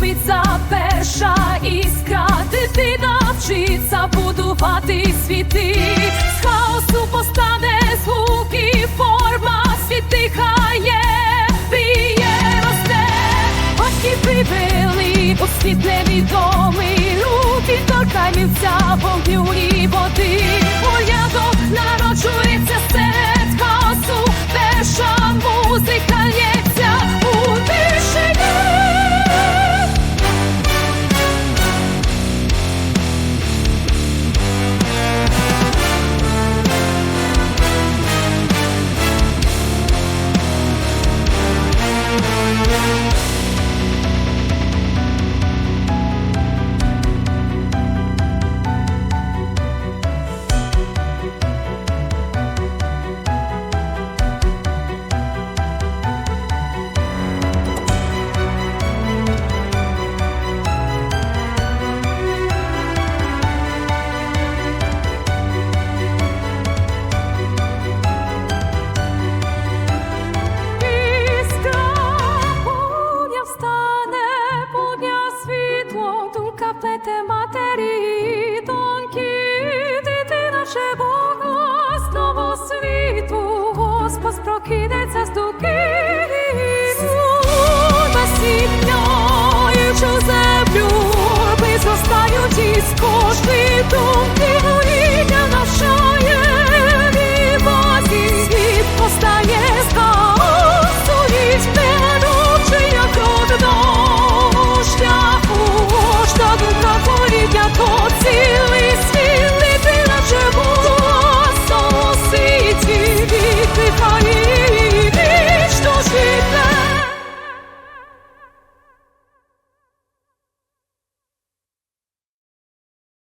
народжується перша іскра, дитина вчиться будувати світи. З хаосу постане звук і форма, світ дихає, б'є, росте. Батьки привели у світ невідомий руки торкаймівця вогню плете матері, тонкі дитина ще Бога з нового світу, Господь прокинеться з дуки.